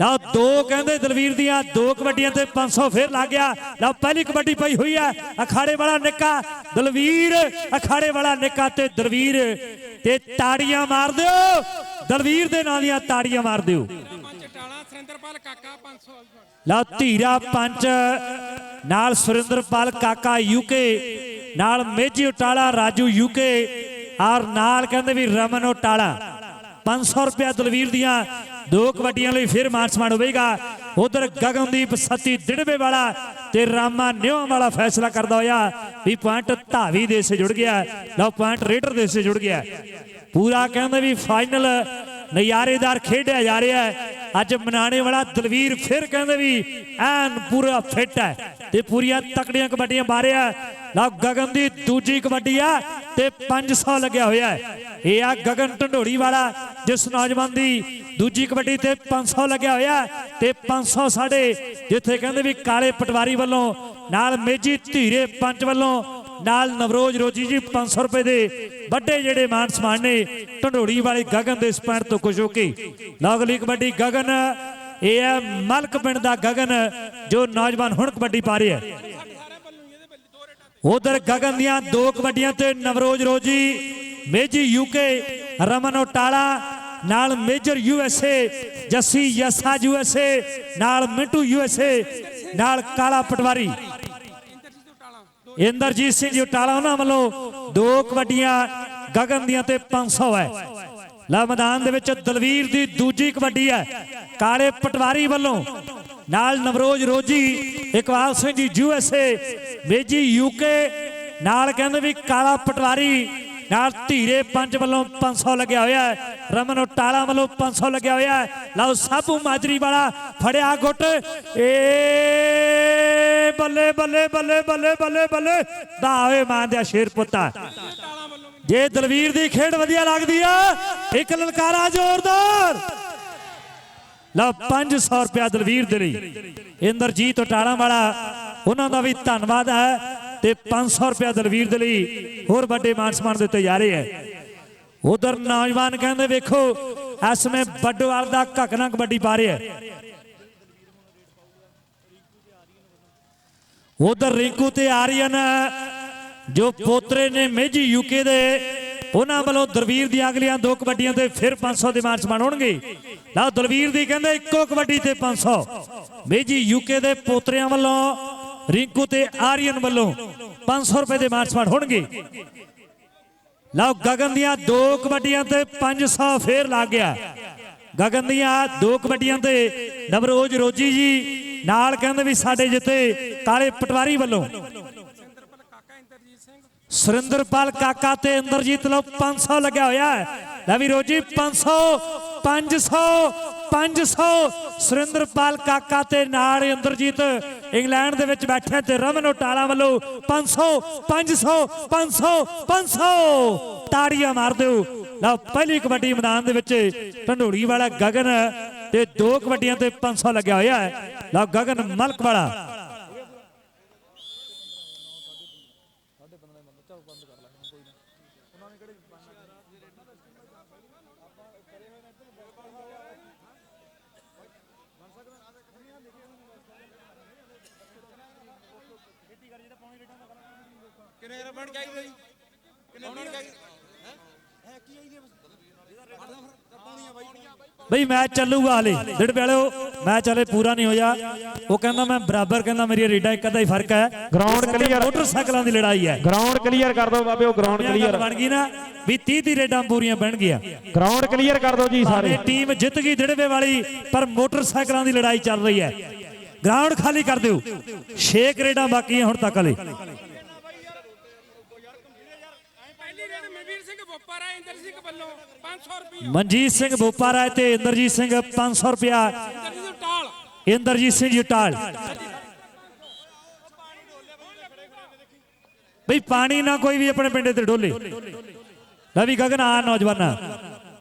ਲਓ, ਦੋ ਕਹਿੰਦੇ ਦਲਵੀਰ ਦੀਆਂ, ਦੋ ਕਬੱਡੀਆਂ ਤੇ 500 ਫੇਰ ਲੱਗ ਗਿਆ। ਲਓ, ਪਹਿਲੀ ਕਬੱਡੀ ਪਈ ਹੋਈ ਹੈ, ਅਖਾੜੇ ਵਾਲਾ ਨਿੱਕਾ, ਦਲਵੀਰ, ਅਖਾੜੇ ਵਾਲਾ ਨਿੱਕਾ ਤੇ ਦਲਵੀਰ। ਤੇ ਤਾੜੀਆਂ ਮਾਰ ਦਿਓ। ਦਲਵੀਰ ਦੇ ਨਾਂ ਦੀਆਂ ਤਾੜੀਆਂ ਮਾਰ ਦਿਓ। ਪੰਜ ਸੁਰਿੰਦਰਪਾਲ ਕਾਕਾ 500 ਲਓ ਧੀਰਾ ਪੰਚ, ਨਾਲ ਸੁਰਿੰਦਰਪਾਲ ਕਾਕਾ ਯੂਕੇ ਨਾਲ ਮੇਜੀ ਉਟਾਲਾ, ਰਾਜੂ ਯੂਕੇ ਔਰ ਨਾਲ ਕਹਿੰਦੇ ਵੀ ਰਮਨ ਉਟਾਲਾ। 500 ਰੁਪਿਆ ਦਲਵੀਰ ਦੀਆਂ ਦੋ ਕਬੱਡੀਆਂ ਲਈ ਫਿਰ ਮਾਨ ਸਮਾਨ ਹੋਵੇਗਾ। ਉਧਰ ਗਗਨਦੀਪ ਸਤੀ ਦਿੜਵੇ ਵਾਲਾ ਤੇ ਰਾਮਾ ਨਿਉ ਵਾਲਾ ਫੈਸਲਾ ਕਰਦਾ ਹੋਇਆ ਵੀ ਪੁਆਇੰਟ ਧਾਵੀ ਦੇ ਸੇ ਜੁੜ ਗਿਆ। ਲਓ ਪੁਆਇੰਟ ਰੇਡਰ ਦੇ ਸੇ ਜੁੜ ਗਿਆ। ਪੂਰਾ ਕਹਿੰਦੇ ਵੀ ਫਾਈਨਲ ਨਜ਼ਾਰੇਦਾਰ ਖੇਡਿਆ ਜਾ ਰਿਹਾ ਹੈ। ਅੱਜ ਮਨਾਣੇ ਵਾਲਾ ਦਲਵੀਰ ਫਿਰ ਕਹਿੰਦੇ ਵੀ ਐਨ ਪੂਰਾ ਫਿੱਟ ਹੈ ਤੇ ਪੂਰੀਆਂ ਤਕੜੀਆਂ ਕਬੱਡੀਆਂ ਮਾਰਿਆ ਲਓ ਗਗਨ ਦੀ ਦੂਜੀ ਕਬੱਡੀ ਆ ਤੇ 500 ਲੱਗਿਆ ਹੋਇਆ ਇਹ ਆ ਗਗਨ ਢੰਡੋੜੀ ਵਾਲਾ ਜਿਸ ਨੌਜਵਾਨ ਦੀ ਦੂਜੀ ਕਬੱਡੀ ਤੇ 500 ਲੱਗਿਆ ਹੋਇਆ ਹੈ ਤੇ 500 ਸਾਡੇ ਜਿੱਥੇ ਕਹਿੰਦੇ ਵੀ ਕਾਲੇ ਪਟਵਾਰੀ ਵੱਲੋਂ ਨਾਲ ਮੇਜੀ ਧੀਰੇ ਪੰਚ ਵੱਲੋਂ ਨਾਲ ਨਵਰੋਜ ਰੋਜੀ ਜੀ 500 ਰੁਪਏ ਦੇ ਵੱਡੇ ਜਿਹੜੇ ਮਾਨ ਸਮਾਨ ਨੇ, ਢੰਡੋੜੀ ਵਾਲੇ ਗਗਨ ਦੇ ਸਪੈਂਡ ਤੋਂ ਖੁਸ਼ ਹੋ ਕੇ। ਲਗਲੀ ਕਬੱਡੀ ਗਗਨ, ਇਹ ਹੈ ਮਲਕ ਪਿੰਡ ਦਾ ਗਗਨ, ਜੋ ਨੌਜਵਾਨ ਹੁਣ ਕਬੱਡੀ ਪਾ ਰਿਹਾ ਹੈ। ਉਧਰ ਗਗਨ ਦੀਆਂ ਦੋ ਕਬੱਡੀਆਂ ਤੇ ਨਵਰੋਜ ਰੋਜੀ, ਮੇਜੀ ਯੂਕੇ ਰਮਨ ਓਟਾਲਾ, ਨਾਲ ਮੇਜਰ ਯੂਐਸਏ ਜੱਸੀ ਯਸਾ ਯੂਐਸਏ ਨਾਲ ਮਿੰਟੂ ਯੂਐਸਏ ਨਾਲ ਕਾਲਾ ਪਟਵਾਰੀ। ਇੰਦਰਜੀਤ ਸਿੰਘ ਜੀ ਉਹਨਾਂ ਵੱਲੋਂ ਦੋ ਕਬੱਡੀਆਂ ਗਗਨ ਦੀਆਂ ਤੇ 500 ਹੈ। ਲਾ ਮੈਦਾਨ ਦੇ ਵਿੱਚ ਦਲਵੀਰ ਦੀ ਦੂਜੀ ਕਬੱਡੀ ਹੈ। ਕਾਲੇ ਪਟਵਾਰੀ ਵੱਲੋਂ ਨਾਲ ਨਵਰੋਜ ਰੋਜੀ, ਇਕਬਾਲ ਸਿੰਘ ਜੀ ਯੂਐਸਏ ਮੇਜੀ ਯੂਕੇ ਨਾਲ ਕਹਿੰਦੇ ਵੀ ਕਾਲਾ ਪਟਵਾਰੀ ਨਾਲ ਧੀਰੇ ਪੰਜ ਵੱਲੋਂ 500 ਲੱਗਿਆ ਹੋਇਆ ਹੈ। ਰਮਨ ਉਟਾਲਾ ਵੱਲੋਂ 500 ਲੱਗਿਆ ਹੋਇਆ ਹੈ। ਲਓ ਸਾਬੂ ਮਾਜਰੀ ਵਾਲਾ ਫੜਿਆ ਗੁੱਟ। ਏ ਬੱਲੇ ਬੱਲੇ ਬੱਲੇ ਬੱਲੇ ਬੱਲੇ ਬੱਲੇ। ਦਾਵੇ ਮਾਂਦਿਆ ਸ਼ੇਰ ਪੁੱਤਾ। ਜੇ ਦਲਵੀਰ ਦੀ ਖੇਡ ਵਧੀਆ ਲੱਗਦੀ ਆ, ਇੱਕ ਲਲਕਾਰਾ ਜ਼ੋਰਦਾਰ। ਲਓ 500 ਰੁਪਿਆ ਦਲਵੀਰ ਦੇ ਲਈ। ਇੰਦਰਜੀਤ ਉਟਾਲਾ ਵਾਲਾ, ਉਹਨਾਂ ਦਾ ਵੀ ਧੰਨਵਾਦ ਹੈ। ਤੇ 500 ਰੁਪਿਆ ਦਲਵੀਰ ਦੇ ਲਈ ਹੋਰ ਵੱਡੇ ਮਾਨ ਸਨਮਾਨ ਦਿੱਤੇ ਜਾ ਰਹੇ ਹੈ। ਉਧਰ ਨੌਜਵਾਨ ਕਹਿੰਦੇ ਵੇਖੋ, ਇਸ ਸਮੇਂ ਬੱਡੋਵਾਲ ਦਾ ਘਕਨਾ ਕਬੱਡੀ ਪਾ ਰਿਹਾ ਉਧਰ ਰਿੰਕੂ ਤੇ ਆਰੀਅਨ, ਜੋ ਪੋਤਰੇ ਨੇ ਮੇਜੀ ਯੂਕੇ ਦੇ, ਉਹਨਾਂ ਵੱਲੋਂ ਦਲਵੀਰ ਦੀਆਂ ਅਗਲੀਆਂ ਦੋ ਕਬੱਡੀਆਂ ਤੇ ਫਿਰ 500 ਦੇ ਮਾਨ ਸਨਮਾਨ ਹੋਣਗੇ। ਲਓ ਦਲਵੀਰ ਦੀ ਕਹਿੰਦੇ ਇੱਕੋ ਕਬੱਡੀ ਤੇ 500 ਮੇਜੀ ਯੂਕੇ ਦੇ ਪੋਤਰਿਆਂ ਵੱਲੋਂ ਰਿੰਕੂ ਤੇ ਆਰੀਅਨ ਵੱਲੋਂ 500 ਰੁਪਏ ਦੇ ਮਾਨ ਸਨਮਾਨ ਹੋਣਗੇ। ਲਓ, ਗਗਨ ਦੀਆਂ ਦੋ ਕਬੱਡੀਆਂ ਤੇ 500 ਫੇਰ ਲੱਗ ਗਿਆ। ਗਗਨ ਦੀਆਂ ਦੋ ਕਬੱਡੀਆਂ ਤੇ ਨਵਰੋਜ ਰੋਜੀ ਜੀ ਨਾਲ ਕਹਿੰਦੇ ਵੀ ਸਾਡੇ ਜਿੱਤੇ ਕਾਲੇ ਪਟਵਾਰੀ ਵੱਲੋਂ। ਸੁਰਿੰਦਰਪਾਲ ਕਾਕਾ ਤੇ ਇੰਦਰਜੀਤ ਲੋ 500 ਲੱਗਿਆ ਹੋਇਆ ਹੈ। ਲੈ ਵੀ ਰੋਜੀ 500 500 500 ਸੁਰਿੰਦਰਪਾਲ ਕਾਕਾ ਤੇ ਨਾਲ ਇੰਦਰਜੀਤ ਇੰਗਲੈਂਡ ਦੇ ਵਿੱਚ ਬੈਠੇ ਤੇ ਰਮਨ ਓਟਾਲਾ ਵੱਲੋਂ 500 500 500 500 ਤਾੜੀਆਂ ਮਾਰ ਦਿਓ। ਲਓ, ਪਹਿਲੀ ਕਬੱਡੀ ਮੈਦਾਨ ਦੇ ਵਿੱਚ ਢੰਡੋੜੀ ਵਾਲਾ ਗਗਨ ਤੇ ਦੋ ਕਬੱਡੀਆਂ ਤੇ 500 ਲੱਗਿਆ ਹੋਇਆ ਹੈ। ਲਓ, ਗਗਨ ਮਲਕ ਵਾਲਾ। ਕਿੰਨੇ ਰਬੜ ਚਾਹੀਦੇ ਜੀ ਕਿੰਨੇ ਰਬੜ ਚਾਹੀਦੇ ਹੈ? ਕੀ ਆਈਦੀ ਪਾਉਣੀ ਆ ਬਾਈ। ਬਈ ਮੈਚ ਚੱਲੂਗਾ ਹਲੇ। ਡਿੜ ਵੇਲਿਓ ਮੈਚ ਹਲੇ ਪੂਰਾ ਨਹੀਂ ਹੋਇਆ। ਉਹ ਕਹਿੰਦਾ ਮੈਂ ਬਰਾਬਰ ਕਹਿੰਦਾ ਮੇਰੀ ਰੀਡਾ ਇੱਕ ਅੱਧਾ ਹੀ ਫ਼ਰਕ ਹੈ। Ground clear। ਮੋਟਰਸਾਈਕਲਾਂ ਦੀ ਲੜਾਈ ਹੈ। ਗਰਾਊਂਡ ਕਲੀਅਰ ਕਰ ਦਿਓ ਬਾਬੇ ਉਹ ਗਰਾਊਂਡ ਕਲੀਅਰ ਬਣ ਗਈ ਨਾ ਵੀ 30 ਦੀ ਰੇਡਾਂ ਪੂਰੀਆਂ ਬਣਗੀਆਂ ਗਰਾਊਂਡ ਕਲੀਅਰ ਕਰ ਦਿਓ ਜੀ ਸਾਰੇ। ਟੀਮ ਜਿੱਤ ਗਈ ਡਿੜਵੇ ਵਾਲੀ ਪਰ ਮੋਟਰਸਾਈਕਲਾਂ ਦੀ ਲੜਾਈ ਚੱਲ ਰਹੀ ਹੈ। ਗਰਾਊਂਡ ਖਾਲੀ ਕਰ ਦਿਓ। 6 ਰੇਡਾਂ ਬਾਕੀ ਹੁਣ ਤੱਕ ਹਲੇ। ਮਨਜੀਤ ਸਿੰਘ ਬੋਪਾਰਾ ਤੇ ਇੰਦਰਜੀਤ ਸਿੰਘ 500 ਰੁਪਿਆ। ਇੰਦਰਜੀਤ ਇੰਦਰਜੀਤ ਸਿੰਘ ਜਟਾਲ ਬਈ ਪਾਣੀ ਨਾ ਕੋਈ ਵੀ ਆਪਣੇ ਪਿੰਡੇ ਤੇ ਡੋਲੇ। ਰਵੀ ਗਗਨ ਆ ਨੌਜਵਾਨਾ।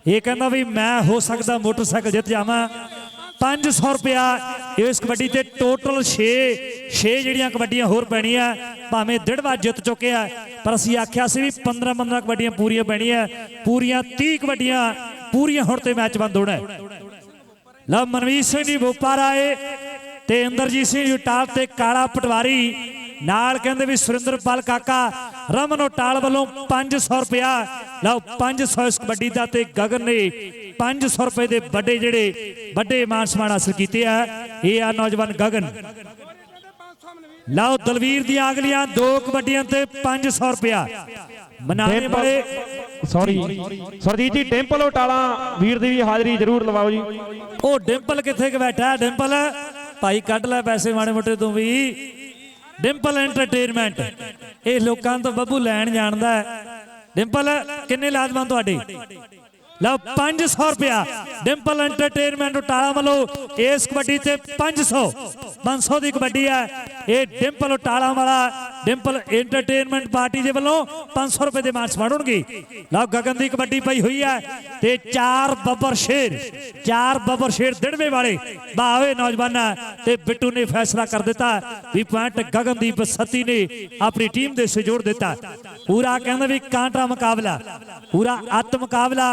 ਇਹ ਕਹਿੰਦਾ ਵੀ ਮੈਂ ਹੋ ਸਕਦਾ ਮੋਟਰਸਾਈਕਲ ਜਿੱਤ ਜਾਵਾਂ। 500 ਰੁਪਿਆ ਇਸ ਕਬੱਡੀ ਤੇ ਟੋਟਲ 6 6 ਜਿਹੜੀਆਂ ਕਬੱਡੀਆਂ ਹੋਰ ਪੈਣੀਆਂ, ਭਾਵੇਂ ਡਿੜਵਾ ਜਿੱਤ ਚੁੱਕੇ ਆ, ਪਰ ਅਸੀਂ ਆਖਿਆ ਸੀ ਵੀ 15 15 ਕਬੱਡੀਆਂ ਪੂਰੀਆਂ ਪੈਣੀਆਂ, ਪੂਰੀਆਂ 30 ਕਬੱਡੀਆਂ, ਪੂਰੀਆਂ ਹੁਣ ਤੇ ਮੈਚ ਬੰਦ ਹੋਣਾ ਹੈ। ਲਓ, ਮਨਵੀਰ ਸਿੰਘ ਜੀ ਬੋਪਾਰਾ ਏ ਤੇ ਇੰਦਰਜੀਤ ਸਿੰਘ ਜੀ ਤੇ ਕਾਲਾ ਪਟਵਾਰੀ, ਨਾਲ ਕਹਿੰਦੇ ਵੀ ਸੁਰਿੰਦਰਪਾਲ ਕਾਕਾ, ਰਮਨ ਟਾਲ ਵੱਲੋਂ 500 ਰੁਪਿਆ ਲਓ 500 ਇਸ ਕਬੱਡੀ ਦਾ ਤੇ ਗਗਨ ਨੇ 500 ਰੁਪਏ ਦੇ ਵੱਡੇ ਜਿਹੜੇ ਵੱਡੇ ਮਾਨ ਸਨਮਾਨ ਹਾਸਲ ਕੀਤੇ ਆ ਇਹ ਆ ਨੌਜਵਾਨ ਗਗਨ। ਦੋ ਰੇਡਾਂ ਦੇ 500 ਮਨਵੀਰ ਲਓ ਦਲਵੀਰ ਦੀਆਂ ਅਗਲੀਆਂ ਦੋ ਕਬੱਡੀਆਂ ਤੇ 500 ਰੁਪਿਆ ਮਨਾਣੇ ਵਾਲੇ ਸੌਰੀ ਸਰਜੀਤ ਜੀ ਟੈਂਪਲ ਉਟਾਲਾ ਵੀਰ ਦੀ ਵੀ ਹਾਜ਼ਰੀ ਜ਼ਰੂਰ ਲਵਾਓ ਜੀ। ਉਹ ਡਿੰਪਲ ਕਿੱਥੇ ਕੁ ਬੈਠਾ? ਡਿੰਪਲ ਭਾਈ ਕੱਢ ਲੈ ਪੈਸੇ ਮਾੜੇ ਮੋਟੇ ਤੂੰ ਵੀ। ਡਿੰਪਲ ਐਂਟਰਟੇਨਮੈਂਟ ਇਹ ਲੋਕਾਂ ਤੋਂ ਬੱਬੂ ਲੈਣ ਜਾਣਦਾ ਹੈ। ਡਿੰਪਲ ਕਿੰਨੇ ਲਾਜ਼ਮਾਂ ਤੁਹਾਡੇ? ਲਓ 500 ਰੁਪਿਆ ਡਿੰਪਲ ਐਂਟਰਟੇਨਮੈਂਟ ਉਟਾਲਾ ਵੱਲੋਂ ਇਸ ਕਬੱਡੀ ਤੇ 500 500 ਦੀ ਕਬੱਡੀ ਹੈ। ਇਹ ਡਿੰਪਲ ਉਟਾਲਾ ਵਾਲਾ, ਡਿੰਪਲ ਐਂਟਰਟੇਨਮੈਂਟ ਪਾਰਟੀ ਦੇ ਵੱਲੋਂ 500 ਰੁਪਏ ਦੇ ਮਾਰਚ ਫੜਨਗੇ ਲਓ, ਗਗਨ ਦੀ ਕਬੱਡੀ ਪਈ ਹੋਈ ਹੈ ਤੇ ਚਾਰ ਬੱਬਰ ਸ਼ੇਰ, ਚਾਰ ਬੱਬਰ ਸ਼ੇਰ ਦਿੜਵੇ ਵਾਲੇ। ਬਾਵੇ ਨੌਜਵਾਨਾਂ, ਤੇ ਬਿੱਟੂ ਨੇ ਫੈਸਲਾ ਕਰ ਦਿੱਤਾ ਵੀ ਪੁਆਇੰਟ ਗਗਨਦੀਪ ਸੱਤੀ ਨੇ ਆਪਣੀ ਟੀਮ ਦੇ ਸਹਿਯੋਗ ਦਿੱਤਾ। ਪੂਰਾ ਕਹਿੰਦਾ ਵੀ ਕਾਂਟਾ ਮੁਕਾਬਲਾ, ਪੂਰਾ ਅੱਤ ਮੁਕਾਬਲਾ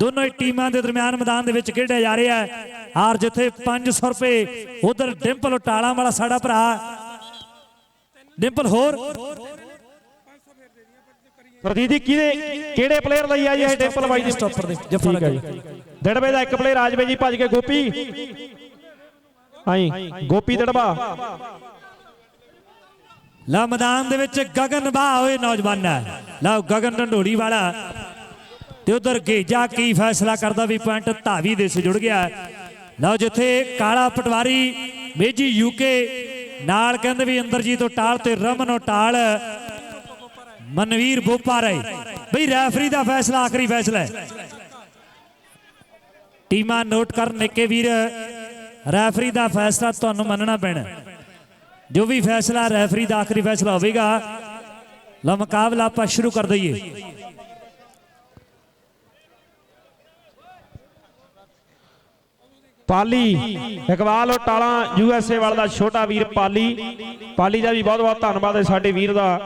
ਦੋਨੋਂ ਹੀ ਟੀਮਾਂ ਦੇ ਦਰਮਿਆਨ ਮੈਦਾਨ ਦੇ ਵਿੱਚ ਖੇਡਿਆ ਜਾ ਰਿਹਾ ਹੈ। ਹਾਰ ਜਿੱਥੇ 500 ਰੁਪਏ ਉਧਰ ਡਿੰਪਲ ਟਾਲਾ ਵਾਲਾ ਸਾਡਾ ਭਰਾ। ਡਿੰਪਲ ਹੋਰ। ਸਰਜੀਤ ਜੀ ਕਿਹਦੇ ਕਿਹੜੇ ਪਲੇਅਰ ਲਈ ਆ ਜੀ ਇਹ ਟੈਂਪਲ ਬਾਈ ਦੀ? ਸਟਾਪਰ ਦੇ ਜੱਫਾ ਹੈ ਲੱਗਾ ਜੀ। ਦੜਬੇ ਦਾ ਇੱਕ ਪਲੇਅਰ ਆ ਜਾਵੇ ਜੀ ਭੱਜ ਕੇ ਗੋਪੀ। ਆਈ ਗੋਪੀ ਦੜਬਾ। ਲਾ ਮੈਦਾਨ ਦੇ ਵਿੱਚ ਗਗਨ ਬਾਹ ਹੋਏ ਨੌਜਵਾਨ ਹੈ। ਲਓ ਗਗਨ ਢੰਡੋੜੀ ਵਾਲਾ। ਤੇ ਉਧਰ ਗੇਜਾ ਕੀ ਫੈਸਲਾ ਕਰਦਾ ਵੀ ਪੁਆਇੰਟ ਧਾਵੀ ਦੇ ਸੇ ਜੁੜ ਗਿਆ। ਲਓ ਜਿੱਥੇ ਕਾਲਾ ਪਟਵਾਰੀ ਮੇਜੀ ਯੂਕੇ ਨਾਲ ਕਹਿੰਦੇ ਵੀ ਇੰਦਰਜੀਤ ਟਾਲ ਤੇ ਰਮਨ ਟਾਲ ਮਨਵੀਰ ਬੋਪਾ ਰਹੇ। ਬਈ ਰੈਫਰੀ ਦਾ ਫੈਸਲਾ, ਆਖਰੀ ਫੈਸਲਾ ਹੈ। ਟੀਮਾਂ ਨੋਟ ਕਰਨ ਨਿੱਕੇ ਵੀਰ ਰੈਫਰੀ ਦਾ ਫੈਸਲਾ ਤੁਹਾਨੂੰ ਮੰਨਣਾ ਪੈਣਾ। ਜੋ ਵੀ ਫੈਸਲਾ ਰੈਫਰੀ ਦਾ ਆਖਰੀ ਫੈਸਲਾ ਹੋਵੇਗਾ, ਲਓ ਮੁਕਾਬਲਾ ਆਪਾਂ ਸ਼ੁਰੂ ਕਰ ਦਈਏ। Pali. Iqbal Utala U S A ਵਾਲਾ ਦਾ ਛੋਟਾ ਵੀਰ ਪਾਲੀ। ਪਾਲੀ ਦਾ ਵੀ ਬਹੁਤ ਬਹੁਤ ਧੰਨਵਾਦ ਹੈ ਸਾਡੇ ਵੀਰ ਦਾ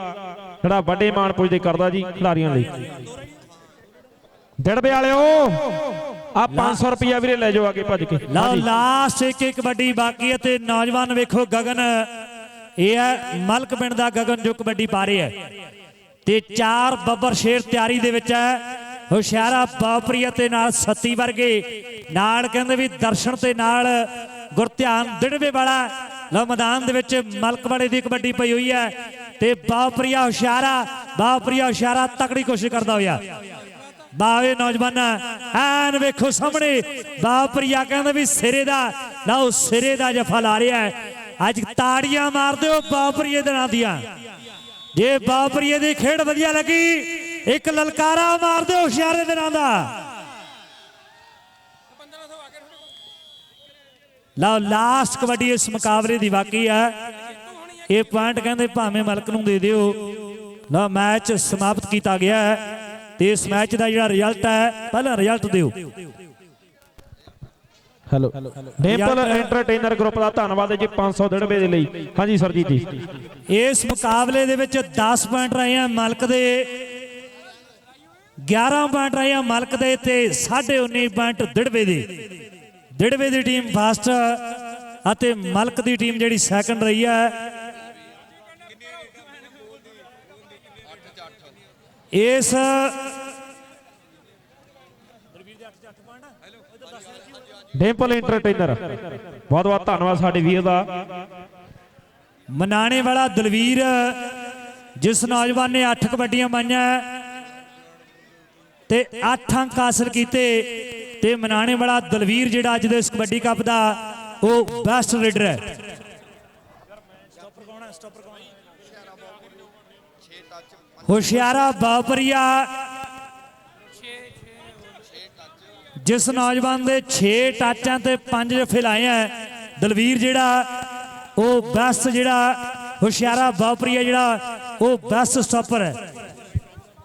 ਜਿਹੜਾ ਵੱਡੇ ਮਾਣ ਪੁੱਜਦੇ ਕਰਦਾ ਜੀ ਖਿਡਾਰੀਆਂ ਲਈ। ਡੜਬੇ ਵਾਲਿਓ ਆ 500 ਰੁਪਿਆ ਵੀਰੇ ਲੈ ਜਾਓ ਅੱਗੇ ਭੱਜ ਕੇ। ਲਓ ਲਾਸਟ ਇੱਕ ਇੱਕ ਕਬੱਡੀ ਬਾਕੀ ਹੈ ਤੇ ਨੌਜਵਾਨ ਵੇਖੋ ਗਗਨ ਇਹ ਹੈ ਮਲਕ ਪਿੰਡ ਦਾ ਗਗਨ ਜੋ ਕਬੱਡੀ ਪਾ ਰਿਹਾ ਹੈ। ਤੇ ਚਾਰ ਬੱਬਰ ਸ਼ੇਰ ਤਿਆਰੀ ਦੇ ਵਿੱਚ ਹੈ। ਹੁਸ਼ਿਆਰਾ ਬਾਪਰੀਅਤ ਦੇ ਨਾਲ ਸੱਤੀ ਵਰਗੇ। ਨਾਲ ਕਹਿੰਦੇ ਵੀ ਦਰਸ਼ਨ ਤੇ ਨਾਲ ਗੁਰਧਿਆਨ ਦਿੜਵੇ ਵਾਲਾ ਲਓ ਮੈਦਾਨ ਦੇ ਵਿੱਚ ਮਲਕ ਦੀ ਕਬੱਡੀ ਪਈ ਹੋਈ ਹੈ ਤੇ ਬਾਪਰੀਆ ਹੁਸ਼ਿਆਰਾ ਬਾਪਰੀਆ ਹੁਸ਼ਿਆਰਾ ਤਕੜੀ ਕੋਸ਼ਿਸ਼ ਕਰਦਾ ਹੋਇਆ। ਬਾਵੇ ਨੌਜਵਾਨਾਂ, ਐਨ ਵੇਖੋ ਸਾਹਮਣੇ, ਬਾਪਰੀਆ ਕਹਿੰਦਾ ਵੀ ਸਿਰੇ ਦਾ, ਲਓ ਸਿਰੇ ਦਾ ਜਫਾ ਲਾ ਰਿਹਾ ਹੈ। ਅੱਜ ਤਾੜੀਆਂ ਮਾਰ ਦਿਓ ਬਾਪਰੀਏ ਦੇ ਨਾਂ ਦੀਆਂ। ਜੇ ਬਾਪਰੀਏ ਦੀ ਖੇਡ ਵਧੀਆ ਲੱਗੀ ਇੱਕ ਲਲਕਾਰਾ ਮਾਰ ਦਿਓ ਹੁਸ਼ਿਆਰੇ ਦੇ ਨਾਂ ਦਾ। 1500 ਆ ਕੇ ਲਓ ਲਾਸਟ ਕਬੱਡੀ ਇਸ ਮੁਕਾਬਲੇ ਦੀ ਵਾਕੀ ਹੈ। ਇਹ ਪੁਆਇੰਟ ਕਹਿੰਦੇ ਭਾਵੇਂ ਮਲਕ ਨੂੰ ਦੇ ਦਿਓ। ਲਓ ਮੈਚ ਸਮਾਪਤ ਕੀਤਾ ਗਿਆ ਹੈ ਤੇ ਇਸ ਮੈਚ ਦਾ ਜਿਹੜਾ ਰਿਜ਼ਲਟ ਹੈ ਪਹਿਲਾਂ ਰਿਜ਼ਲਟ ਦਿਓ। ਹੈਲੋ ਡਿੰਪਲ ਐਂਟਰਟੇਨਰ ਗਰੁੱਪ ਦਾ ਧੰਨਵਾਦ ਹੈ ਜੀ 500 ਦਿੜਵੇ ਦੇ ਲਈ। ਹਾਂਜੀ ਸਰਜੀਤ ਜੀ ਇਸ ਮੁਕਾਬਲੇ ਦੇ ਵਿੱਚ 10 ਪੁਆਇੰਟ ਰਹੇ ਆ ਮਲਕ ਦੇ। 11 ਪੁਆਇੰਟ ਰਹੇ ਆ ਮਲਕ ਦੇ ਤੇ 19.5 ਪੁਆਇੰਟ ਦਿੜਵੇ ਦੇ। ਦਿੜਵੇ ਦੀ ਟੀਮ ਫਸਟ ਅਤੇ ਮਲਕ ਦੀ ਟੀਮ ਜਿਹੜੀ ਸੈਕੰਡ ਰਹੀ ਹੈ ਇਸ ਡਿੰਪਲ ਐਂਟਰਟੇਨਰ ਬਹੁਤ ਬਹੁਤ ਧੰਨਵਾਦ ਸਾਡੇ ਵੀਰ ਦਾ। ਮਨਾਣੇ ਵਾਲਾ ਦਲਵੀਰ ਜਿਸ ਨੌਜਵਾਨ ਨੇ 8 ਕਬੱਡੀਆਂ ਪਾਈਆਂ ਤੇ 8 ਅੰਕ ਹਾਸਲ ਕੀਤੇ ਤੇ ਮਨਾਣੇ ਵਾਲਾ ਦਲਵੀਰ ਜਿਹੜਾ ਅੱਜ ਦੇ ਇਸ ਕਬੱਡੀ ਕੱਪ ਦਾ, ਉਹ ਬੈਸਟ ਰੀਡਰ ਹੈ। ਹੁਸ਼ਿਆਰਾ ਬਾਪਰੀਆ ਜਿਸ ਨੌਜਵਾਨ ਦੇ 6 ਟੱਚਾਂ ਤੇ 5 ਜਫੇ ਲਾਏ ਆ, ਦਲਵੀਰ ਜਿਹੜਾ, ਉਹ ਬੈਸਟ ਜਿਹੜਾ, ਹੁਸ਼ਿਆਰਾ ਬਾਪਰੀਆ ਜਿਹੜਾ, ਉਹ ਬੈਸਟ ਸਟਾਪਰ ਹੈ।